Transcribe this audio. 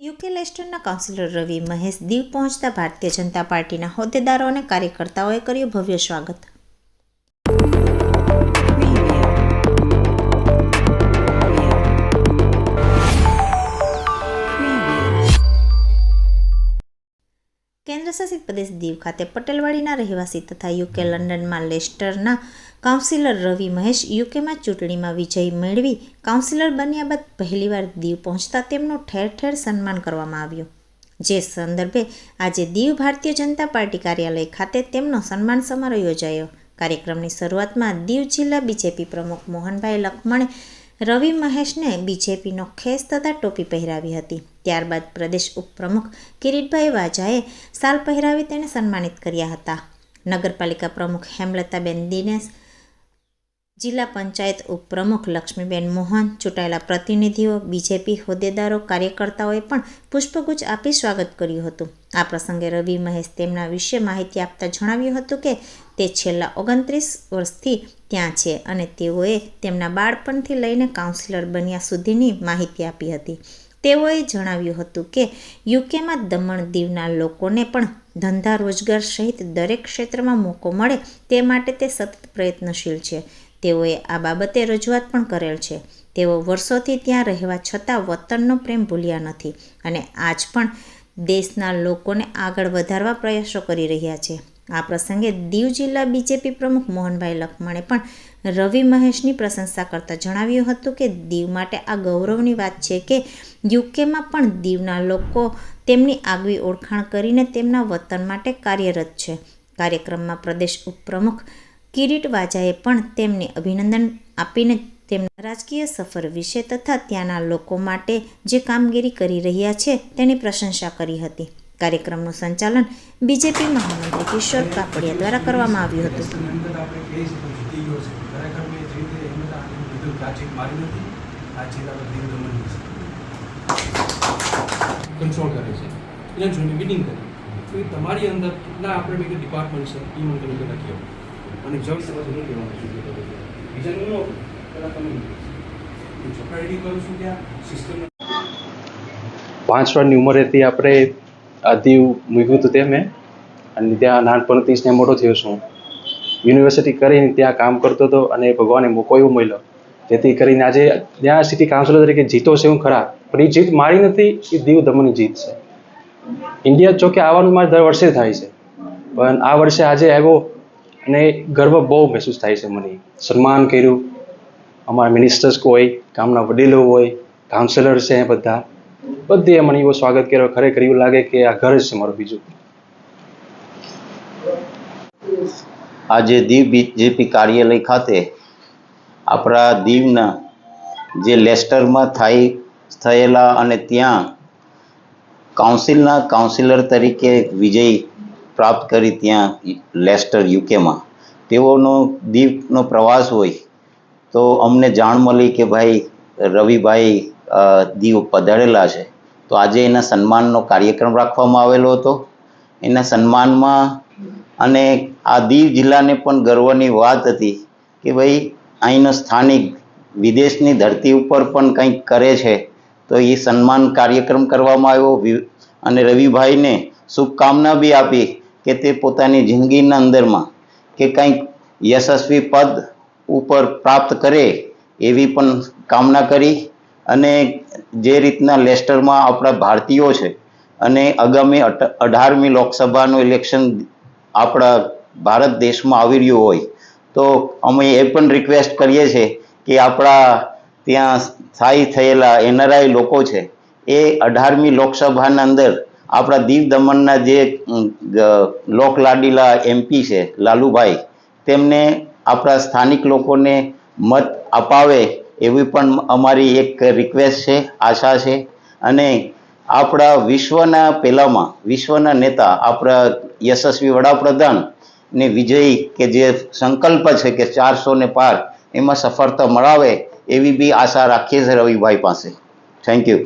UK લેસ્ટરના councillor Ravi Mahesh Diu પહોંચતા ભારતીય જનતા પાર્ટીના હોદ્દેદારો અને કાર્યકર્તાઓએ કર્યું ભવ્ય સ્વાગત. કેન્દ્રશાસિત પ્રદેશ દીવ ખાતે પટેલવાડીના રહેવાસી તથા યુકે, લંડનમાં લેસ્ટરના કાઉન્સિલર રવિ મહેશ, યુકેમાં ચૂંટણીમાં વિજય મેળવી કાઉન્સિલર બન્યા બાદ પહેલીવાર દીવ પહોંચતા તેમનું ઠેર ઠેર સન્માન કરવામાં આવ્યું. જે સંદર્ભે આજે દીવ ભારતીય જનતા પાર્ટી કાર્યાલય ખાતે તેમનો સન્માન સમારોહ યોજાયો. કાર્યક્રમની શરૂઆતમાં દીવ જિલ્લા બીજેપી પ્રમુખ મોહનભાઈ લખમણે રવિ મહેશને બીજેપીનો ખેસ તથા ટોપી પહેરાવી હતી. ત્યારબાદ પ્રદેશ ઉપપ્રમુખ કિરીટભાઈ વાજાએ શાલ પહેરાવી તેને સન્માનિત કર્યા હતા. નગરપાલિકા પ્રમુખ હેમલતાબેન દિનેશ જિલ્લા પંચાયત ઉપપ્રમુખ લક્ષ્મીબેન મોહન, ચૂંટાયેલા પ્રતિનિધિઓ, બીજેપી હોદ્દેદારો, કાર્યકર્તાઓએ પણ પુષ્પગુચ્છ આપી સ્વાગત કર્યું હતું. આ પ્રસંગે રવિ મહેશ તેમના વિશે માહિતી આપતા જણાવ્યું હતું કે તે છેલ્લા ઓગણત્રીસ વર્ષથી ત્યાં છે અને તેઓએ તેમના બાળપણથી લઈને કાઉન્સિલર બન્યા સુધીની માહિતી આપી હતી. તેઓએ જણાવ્યું હતું કે યુકેમાં દમણ દીવના લોકોને પણ ધંધા રોજગાર સહિત દરેક ક્ષેત્રમાં મોકો મળે તે માટે તે સતત પ્રયત્નશીલ છે. તેઓએ આ બાબતે રજૂઆત પણ કરેલ છે. તેઓ વર્ષોથી ત્યાં રહેવા છતાં વતનનો પ્રેમ ભૂલ્યા નથી અને આજ પણ દેશના લોકોને આગળ વધારવા પ્રયાસો કરી રહ્યા છે. આ પ્રસંગે દીવ જિલ્લા બીજેપી પ્રમુખ મોહનભાઈ લખમણે પણ રવિ મહેશની પ્રશંસા કરતાં જણાવ્યું હતું કે દીવ માટે આ ગૌરવની વાત છે કે યુકેમાં પણ દીવના લોકો તેમની આગવી ઓળખાણ કરીને તેમના વતન માટે કાર્યરત છે. કાર્યક્રમમાં પ્રદેશ ઉપપ્રમુખ કિરીટ વાજાએ પણ તેમને અભિનંદન આપીને તેમના રાજકીય સફર વિશે તથા ત્યાંના લોકો માટે જે કામગીરી કરી રહ્યા છે તેની પ્રશંસા કરી હતી. કાર્યક્રમનું સંચાલન બીજેપી મહામંત્રી કિશોર કાપડિયા દ્વારા કરવામાં આવ્યું હતું. તમારી અંદર કેટલા આપણે ડિપાર્ટમેન્ટ છે એ મને તમે પહેલાં કહો અને જગ સમજ નહીં છું. બીજાનું નો પહેલાં તમે ચોપડા કરું છું ત્યાં? સિસ્ટમ પાંચ વર્ષની ઉંમરેથી આપણે આ દીવ મૂક્યું હતું તે મેં અને ત્યાં નાનપણથી જ મોટો થયો છું. યુનિવર્સિટી કરીને ત્યાં કામ કરતો હતો અને ભગવાને મોકો એવો મળ્યો. જેથી કરીને આજે ત્યાં સિટી કાઉન્સિલર તરીકે જીતો છે હું ખરા. પણ એ જીત મારી નથી, એ દીવ દમણની જીત છે. ઇન્ડિયા જોકે આવવાનું મારે દર વર્ષે થાય છે. પણ આ વર્ષે આજે આવ્યો અને ગર્વ બહુ મહેસૂસ થાય છે મને. સન્માન કર્યું. અમારા મિનિસ્ટર્સ હોય ગામના વડીલો હોય કાઉન્સિલર છે બધા. બધે મને એવો સ્વાગત કર્યો. ખરેખર એવું લાગે કે આ ઘર છે મારું બીજું. આજે દીવ બીજેપી કાર્યાલય ખાતે આપણા દીવના જે લેસ્ટરમાં થાય, થયેલા અને ત્યાં કાઉન્સિલના કાઉન્સિલર તરીકે વિજય પ્રાપ્ત કરી ત્યાં લેસ્ટર યુકેમાં. તેઓનો દીપનો પ્રવાસ હોય તો અમને જાણ મળી કે ભાઈ, રવિભાઈ દીવ પધારેલા છે. તો આજે એના સન્માનનો કાર્યક્રમ રાખવામાં આવેલો હતો. એના સન્માનમાં અને આ દીવ જિલ્લાને પણ ગર્વની વાત હતી કે ભાઈ, અહીંનો સ્થાનિક વિદેશની ધરતી ઉપર પણ કંઈક કરે છે. તો એ સન્માન કાર્યક્રમ કરવામાં આવ્યો. અને રવિભાઈને શુભકામના બી આપી. કે તે પોતાની જિંદગીના અંદરમાં કે કંઈક યશસ્વી પદ ઉપર પ્રાપ્ત કરે એવી પણ કામના કરી અને જે રીતના લેસ્ટરમાં આપણા ભારતીયો છે અને આગામી અઢારમી લોકસભાનું ઇલેક્શન આપણા ભારત દેશમાં આવી રહ્યું હોય, તો અમે એ પણ રિક્વેસ્ટ કરીએ છીએ કે આપણા ત્યાં સ્થાયી થયેલા એનઆરઆઈ લોકો છે એ અઢારમી લોકસભાના અંદર આપણા દીવ દમણના જે લોકલાડીલા એમપી છે, લાલુભાઈ, તેમને આપણા સ્થાનિક લોકોને મત અપાવે એવી પણ અમારી એક રિક્વેસ્ટ છે, આશા છે. અને આપણા વિશ્વના પહેલામાં, વિશ્વના નેતા, આપણા યશસ્વી વડાપ્રધાન ને વિજય કે જે સંકલ્પ છે કે ચારસો ને પાર એમાં સફળતા મળાવે એવી બી આશા રાખીએ છીએ રવિભાઈ પાસે. Thank you